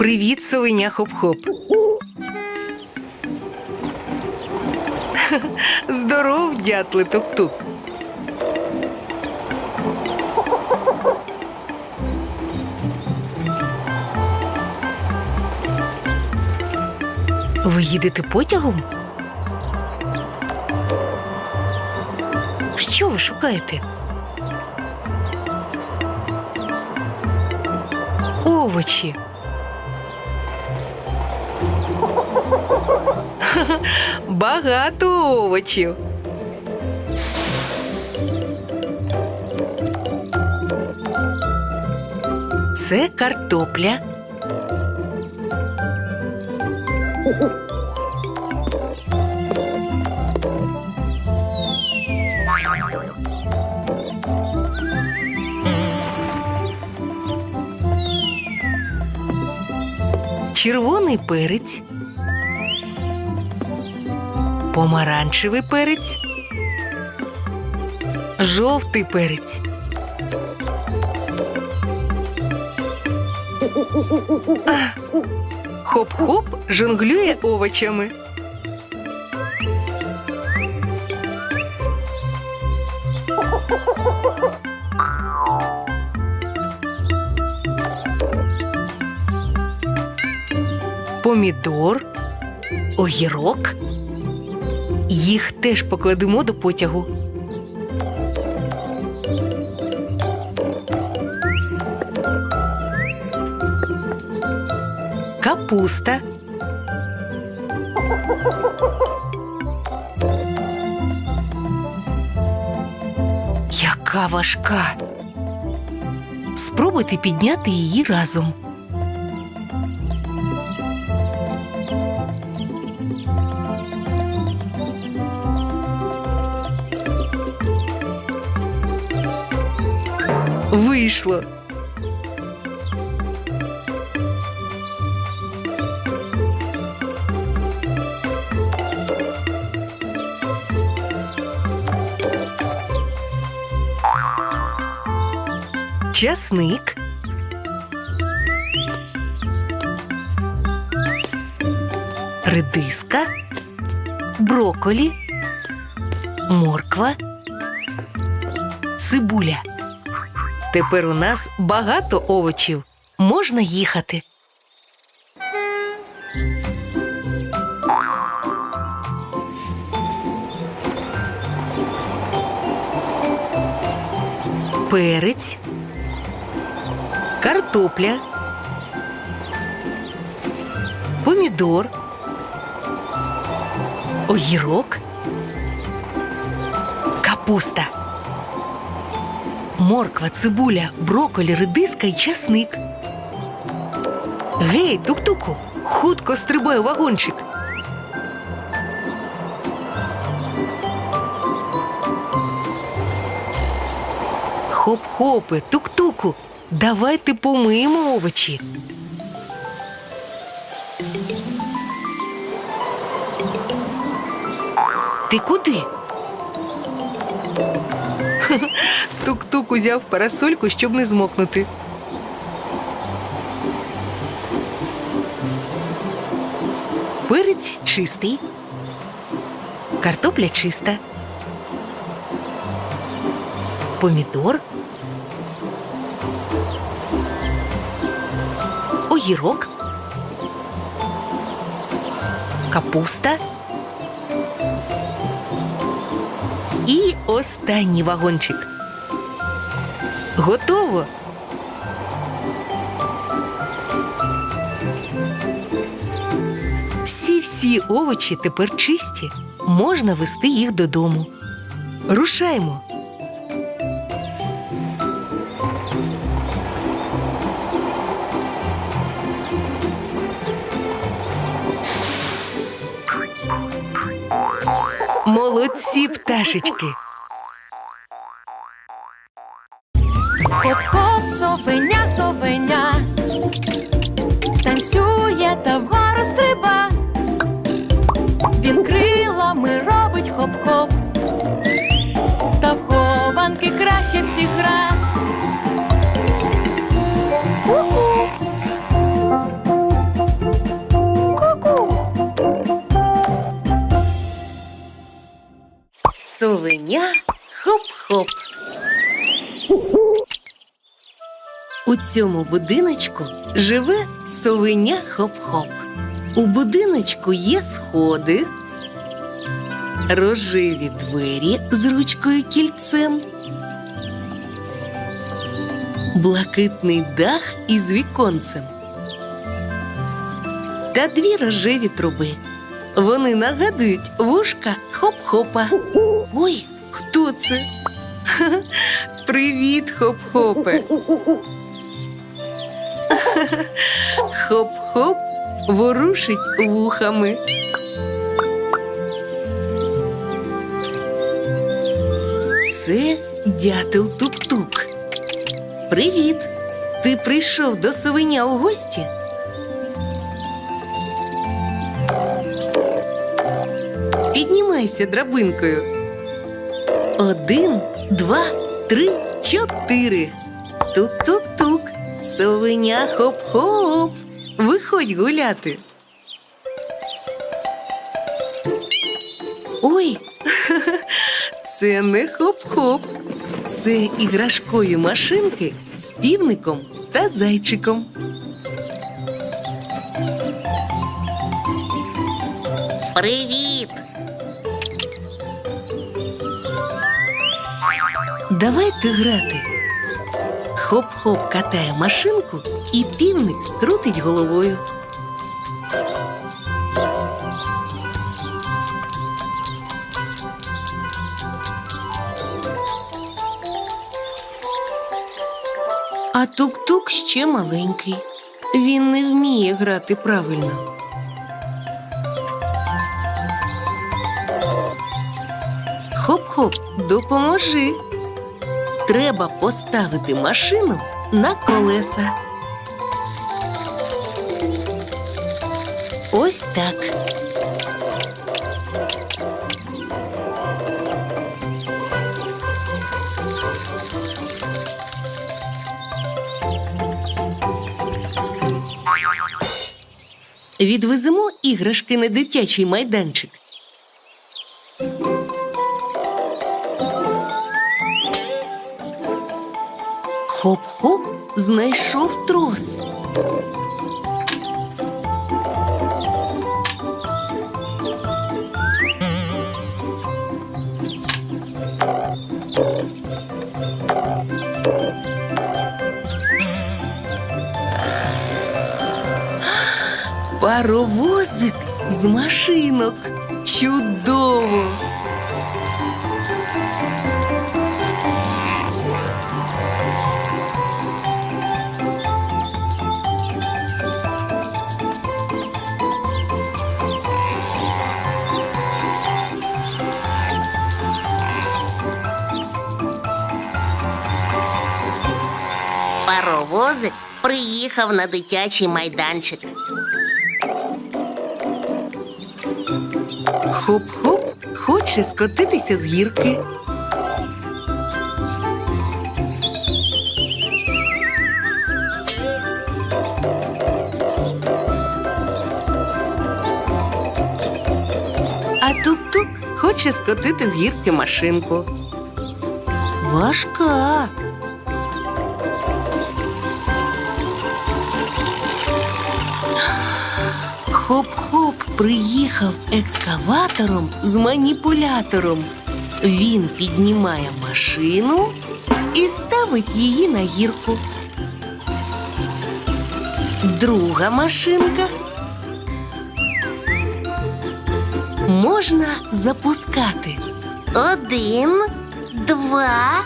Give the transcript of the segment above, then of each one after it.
Привіт, совеня хоп-хоп. Здоров, дятли тук-тук. Ви їдете потягом? Що ви шукаєте? Овочі. Багато овочів. Це картопля. червоний перець, помаранчевий перець, жовтий перець. Хоп-хоп жонглює овочами. помідор, огірок. Їх теж покладемо до потягу. Капуста. Яка важка. Спробуйте підняти її разом. Вийшло. Часник. Редиска, броколі, морква, цибуля. Тепер у нас багато овочів. Можна їхати. Перець, картопля, помідор, огірок, капуста морква, цибуля, броколі, редиска і часник. Гей, тук-туку, хутко стрибай у вагончик. Хоп-хопи, тук-туку, давайте помиємо овочі. Ти куди? Тук-тук узяв парасольку, щоб не змокнути. Перець чистий. Картопля чиста. Помідор. Огірок. Капуста. І останній вагончик. Готово. Всі всі овочі тепер чисті. Можна вести їх додому. Рушаймо. Молодці пташечки. Хоп-хоп. У цьому будиночку живе совеня хоп-хоп. У будиночку є сходи, рожеві двері з ручкою кільцем, блакитний дах із віконцем та дві рожеві труби. Вони нагадують вушка хоп-хопа. Ой, хто це? Привіт, хоп-хопе. Хоп-хоп ворушить вухами. Це дятел тук-тук. Привіт! Ти прийшов до совеня у гості? Піднімайся драбинкою. Один, два, три, чотири. Тук-тук-тук. Совеня хоп-хоп. Виходь гуляти. Ой, це не хоп-хоп. Це іграшкові машинки з півником та зайчиком. Привіт! Давайте грати. Хоп-хоп катає машинку, і півник крутить головою. А тук-тук ще маленький. Він не вміє грати правильно. Хоп-хоп, допоможи. Треба поставити машину на колеса. Ось так. Відвеземо іграшки на дитячий майданчик. Хоп-хоп знайшов трос. Паровозик з машинок. Чудово! Паровозик приїхав на дитячий майданчик. Хоп-хоп хоче скотитися з гірки. А тук-тук хоче скотити з гірки машинку. Важка. Хоп-хоп приїхав екскаватором з маніпулятором. Він піднімає машину і ставить її на гірку. Друга машинка. Можна запускати. Один, два,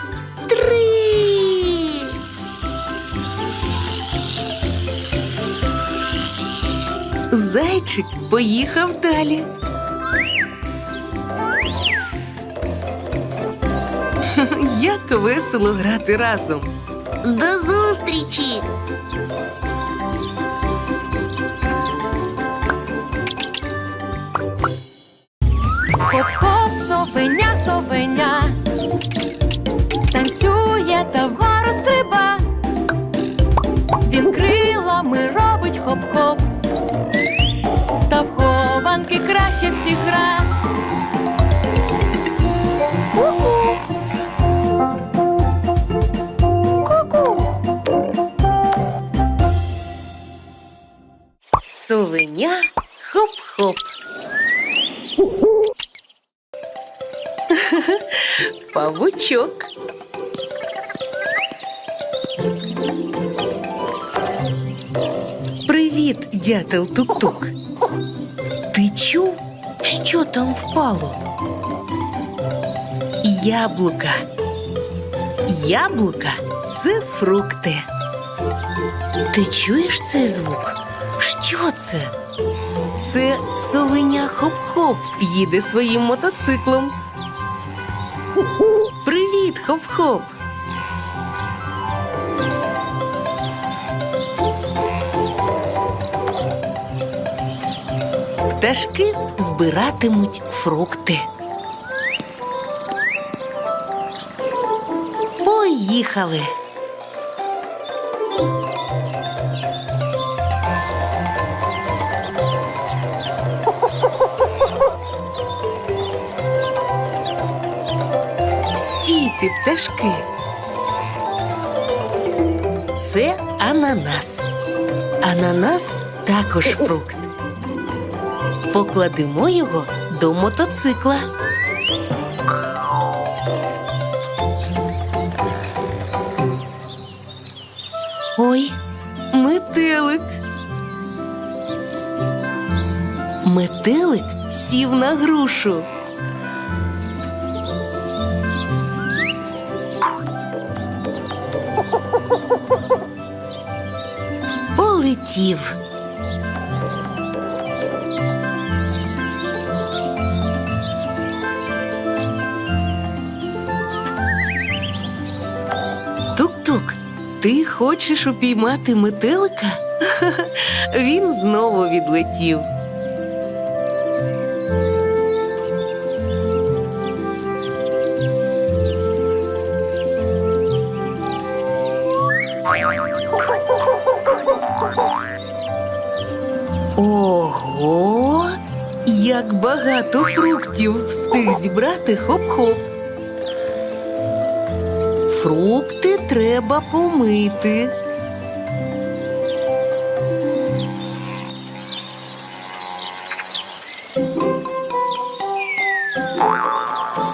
Зайчик поїхав далі. як весело грати разом. До зустрічі! Хоп-хоп, совеня, совеня. Танцює та вгору стриба. Він крилами робить хоп-хоп. Всіх. Ку-ку. Совеня хоп-хоп. Павучок. Привіт, дятел тук-тук. Що там впало? Яблука. Яблука це фрукти. Ти чуєш цей звук? Що це? Це совеня хоп-хоп їде своїм мотоциклом. Привіт, хоп-хоп! Пташки збиратимуть фрукти. Поїхали. Стійте, пташки. Це ананас. Ананас також фрукт. Покладемо його до мотоцикла. Ой, метелик. Метелик сів на грушу. Полетів. Ти хочеш упіймати метелика? Він знову відлетів. Ого! Як багато фруктів встиг зібрати хоп-хоп. Фрукти треба помити.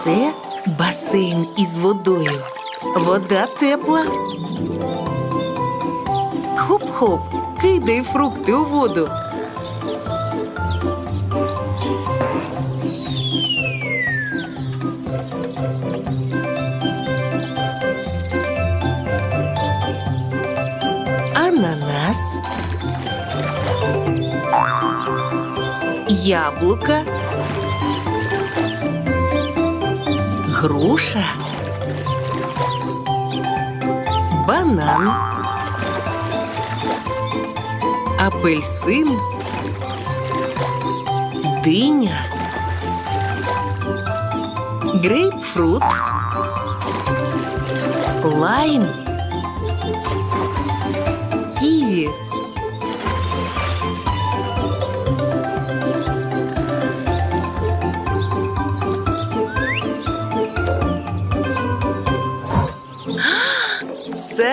Це басейн із водою. Вода тепла. Хоп-хоп, кидай фрукти у воду. Яблука. Груша. Банан. Апельсин. Диня. Грейпфрут. Лайм.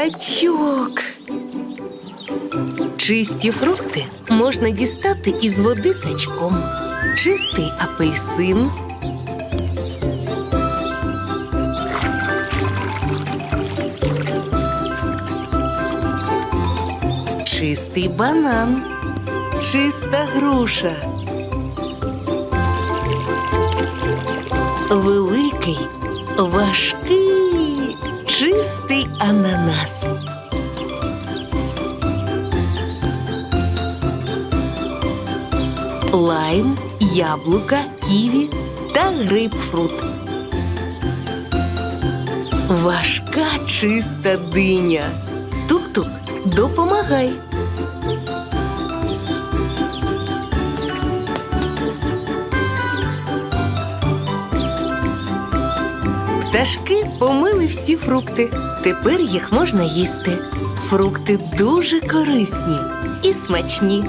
Сачок. Чисті фрукти можна дістати із води сачком. Чистий апельсин. Чистий банан. Чиста груша. Великий, важкий, чистий ананас. Лайм, яблука, ківі та грейпфрут. Важка чиста диня. Тук-тук, допомагай. Пташки помили всі фрукти. Тепер їх можна їсти. Фрукти дуже корисні і смачні.